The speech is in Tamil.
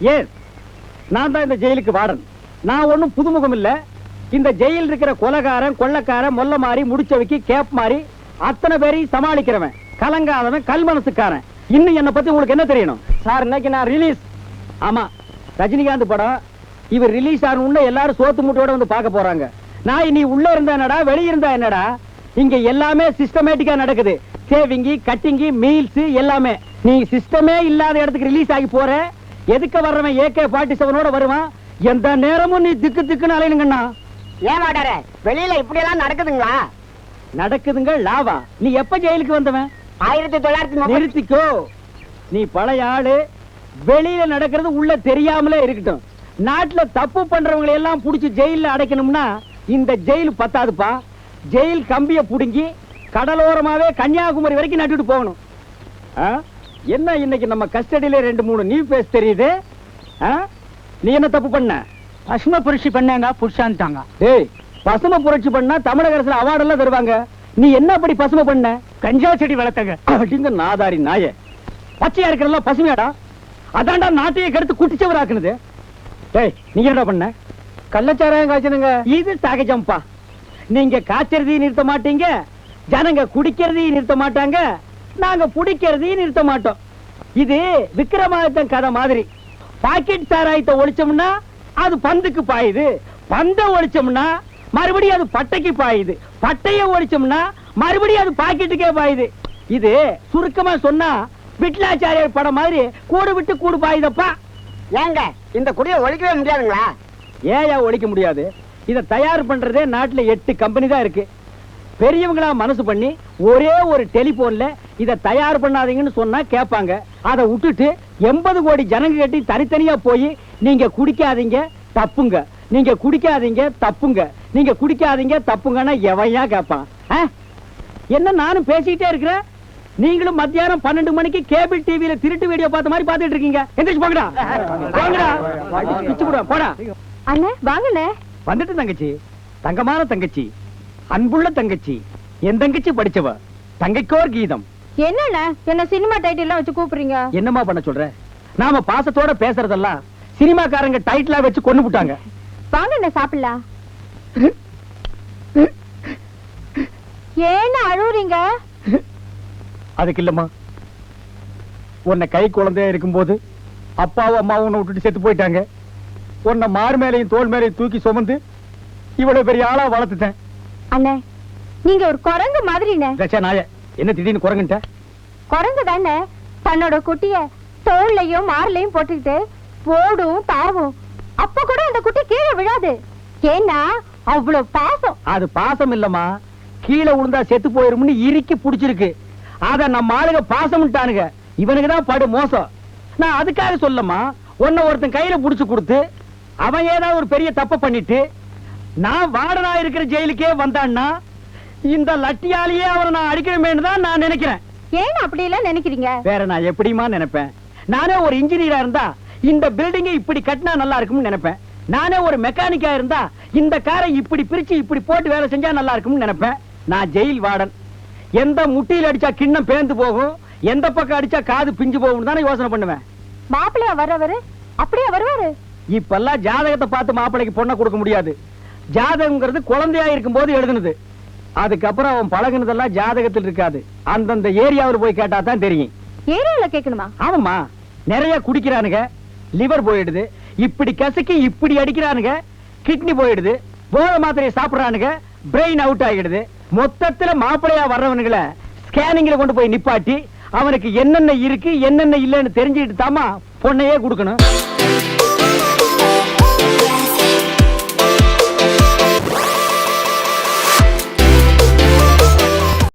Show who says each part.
Speaker 1: எஸ் நான் தான் இந்த ஜெயிலுக்கு வார்டன் நான் ஒண்ணும் புதுமுகம் இல்ல. இந்த ஜெயில் இருக்கிற கொலகாரன் கொள்ளக்காரன் மொல்ல மாறி முடிச்சவைக்கு கேப் மாறி அத்தனை பேரையும் சமாளிக்கிறவன். கலங்காதவன் கல் மனசுக்காரன். இன்னும் என்ன பத்தி உங்களுக்கு என்ன தெரியணும்? சார் இன்னைக்கு நான் ரிலீஸ் ஆமா. ரஜினிகாந்த் படம். இவர் ரிலீஸ் ஆகணும்னு எல்லாரும் சோத்து மூட்டையோட வந்து பார்க்க போறாங்க. நான் நீ உள்ள இருந்தா என்னடா வெளிய இருந்தா என்னடா? இங்க எல்லாமே சிஸ்டமேட்டிக்கா நடக்குது. சேவிங்கி கட்டிங்கி மீல்ஸ் எல்லாமே. நீ சிஸ்டமே இல்லாத இடத்துக்கு ரிலீஸ் ஆகி போற. எதுக்க வர்றவன் ஏகே ஃபார்ட்டி செவனோட வருவான்? எந்த நேரமும் நீ திக்கு திக்குன்னு அலையணுங்கண்ணா.
Speaker 2: ஏன் வாடார வெளியில இப்படி எல்லாம் நடக்குதுங்களா?
Speaker 1: நடக்குதுங்க லாவா. நீ எப்ப ஜெயிலுக்கு வந்தவன்?
Speaker 2: ஆயிரத்தி தொள்ளாயிரத்தி
Speaker 1: நிறுத்திக்கோ. நீ பழைய ஆளு. வெளியில நடக்கிறது உள்ள தெரியாமலே இருக்கட்டும். நாட்டுல தப்பு பண்றவங்களை எல்லாம் புடிச்சு ஜெயில்ல அடைக்கணும்னா இந்த ஜெயில் பத்தாதுப்பா. ஜெயில் கம்பிய புடுங்கி கடலோரமாவே கன்னியாகுமரி வரைக்கும் நட்டுட்டு போகணும். ஆ? என்ன இன்னைக்கு நம்ம கஸ்டடியில ரெண்டு மூணு நியூ பேஸ் தெரியுது? நீ என்ன தப்பு பண்ண?
Speaker 3: பசும புரட்சி பண்ணாங்க புடிச்சான்ட்டாங்க
Speaker 1: ஏய் பசுமை புரட்சி பண்ணா தமிழக அரசுல அவார்டு எல்லாம் தருவாங்க. நீ என்ன அப்படி பசுமை பண்ண?
Speaker 3: கஞ்சா செடி வளர்த்தங்க
Speaker 1: அப்படிங்க நாதாரி நாய. பச்சையா இருக்கிறதெல்லாம் பசுமையாடா. அதான்டா நாட்டையே கெடுத்து குட்டிச்சவராக்குனது. டேய் நீங்க என்னடா பண்ண? கள்ளச்சாராயம் காய்ச்சனுங்க இது சகஜம்ப்பா. நீங்க காய்ச்சறதையும் நிறுத்த மாட்டீங்க. ஜனங்க குடிக்கிறதையும் நிறுத்த மாட்டாங்க. நாங்க புடிக்கிறதையும் நிறுத்த மாட்டோம். இது விக்ரமாதித்தன் கதை மாதிரி. பாக்கெட் சாராயத்தை ஒழிச்சோம்னா அது பந்துக்கு பாயுது. பந்த ஒழிச்சோம்னா மறுபடியும் அது பட்டைக்கு பாயுது. பட்டைய ஒழிச்சோம்னா மறுபடியும் அது பாக்கெட்டுக்கே பாயுது. இது சுருக்கமா சொன்னா விட்லாச்சாரியர் படம் மாதிரி கூடு விட்டு கூடு பாயுதப்பா.
Speaker 2: ஏங்க இந்த குடியை ஒழிக்கவே முடியாதுங்களா?
Speaker 1: ஏயா ஒழிக்க முடியாது. இத தயார் பண்றதே நாட்டுல எட்டு கம்பெனி தான் இருக்கு. பெரியவங்களா மனசு பண்ணி ஒரே ஒரு டெலிபோன்ல இத தயார் பண்ணாதீங்கன்னு சொன்னா கேட்பாங்க. அதை விட்டுட்டு எண்பது கோடி ஜனங்க கட்டி தனித்தனியா போய் நீங்க குடிக்காதீங்க தப்புங்க. நீங்க குடிக்காதீங்க தப்புங்க. நீங்க குடிக்காதீங்க தப்புங்கன்னா எவையா கேட்பான்? என்ன நானும் பேசிக்கிட்டே இருக்கிறேன் நீங்களும் மத்தியானம் பன்னெண்டு மணிக்கு கேபிள் டிவியில திருட்டு வீடியோ பார்த்த மாதிரி பார்த்துட்டு இருக்கீங்க. எந்திரிச்சு போங்கடா. அடிச்சு பிச்சு போடுவேன், போடா.
Speaker 4: அண்ணே வாங்கண்ணே.
Speaker 1: வந்துட்டு தங்கச்சி. தங்கமான தங்கச்சி. அன்புள்ள தங்கச்சி. என் தங்கச்சி படிச்சவ. தங்கைக்கோர் கீதம்.
Speaker 4: என்னண்ணே? என்ன சினிமா டைட்டில் எல்லாம் வச்சு கூப்பிடுறீங்க?
Speaker 1: என்னம்மா பண்ண சொல்ற? நாம பாசத்தோட பேசுறதெல்லாம் சினிமாக்காரங்க டைட்டிலா வச்சு கொண்டு விட்டாங்க.
Speaker 4: வாங்கண்ணே சாப்பிடலாம். ஏன்னு அழுவுறீங்க?
Speaker 1: அதுக்கு இல்லம்மா. உன்னை கை குழந்தையா இருக்கும்போது அப்பாவும் அம்மாவும் உன்னை விட்டுட்டு செத்து போயிட்டாங்க. உன்னை மார் மேலையும் தோல் மேலையும் தூக்கி சுமந்து இவ்வளவு பெரிய ஆளா வளர்த்துட்டேன்.
Speaker 4: அண்ணே நீங்க ஒரு குரங்கு
Speaker 1: தச்சா நாய என்ன திடீர்னு குரங்குட்ட
Speaker 4: குரங்கு தானே தன்னோட குட்டிய தோல்லையும் மார்லையும் போட்டுக்கிட்டு ஓடும் தாவும் அப்ப கூட அந்த குட்டி கீழே விழாது. ஏன்னா அவ்வளவு பாசம்.
Speaker 1: அது பாசம் இல்லம்மா. கீழே விழுந்தா செத்து போயிரும்னு இறுக்கி புடிச்சிருக்கு. அத நம்ம ஆளுங்க பாசம்ட்டானுங்க. இவனுக்கு தான் படு மோசம். நான் அதுக்காக சொல்லம்மா உன்னை ஒருத்தன் கையில புடிச்சு கொடுத்து அவன் ஏதாவது ஒரு பெரிய தப்ப பண்ணிட்டு நான் வார்டனா இருக்கிற ஜெயிலுக்கே வந்தான்னா இந்த லட்டியாலேயே அவனை நான் அடிக்கணுமேனு தான் நான் நினைக்கிறேன்.
Speaker 4: ஏன் அப்படி எல்லாம் நினைக்கிறீங்க?
Speaker 1: வேற நான் எப்படிமா நினைப்பேன்? நானே ஒரு இன்ஜினியரா இருந்தா இந்த பில்டிங்கை இப்படி கட்டினா நல்லா இருக்கும்னு நினைப்பேன். நானே ஒரு மெக்கானிக்கா இருந்தா இந்த காரை இப்படி பிரிச்சு இப்படி போட்டு வேலை செஞ்சா நல்லா இருக்கும்னு நினைப்பேன். நான் ஜெயில் வார்டன் எந்த முட்டியில் அடிச்சா கிண்ணம் பேந்து போகும் எந்த பக்கம் அடிச்சா காது பிஞ்சு போகும் தானே யோசனை பண்ணுவேன்.
Speaker 4: மாப்பிள்ளையா வர்றவரு? அப்படியே வருவாரு?
Speaker 1: இப்பெல்லாம் ஜாதகத்தை பார்த்து மாப்பிள்ளைக்கு பொண்ணை கொடுக்க முடியாது. ஜாதகம்ங்கிறது குழந்தையா இருக்கும்போது எழுதுனது. அதுக்கப்புறம் அவன் பழகுனதெல்லாம் ஜாதகத்தில் இருக்காது. அந்தந்த ஏரியாவில் போய் கேட்டா தான் தெரியும்.
Speaker 4: ஏரியால கேட்கணுமா?
Speaker 1: ஆமாம்மா. நிறைய குடிக்கிறானுங்க. லிவர் போயிடுது. இப்படி கசக்கி இப்படி அடிக்கிறானுங்க. கிட்னி போயிடுது. போத மாத்திரையை சாப்பிடுறானுங்க. பிரெயின் அவுட் ஆகிடுது. மொத்தத்துல மாப்பிளையா வர்றவனுங்களை ஸ்கேனிங்ல கொண்டு போய் நிப்பாட்டி அவனுக்கு என்னென்ன இருக்கு என்னென்ன இல்லைன்னு தெரிஞ்சுக்கிட்டு தாமா பொண்ணையே கொடுக்கணும்.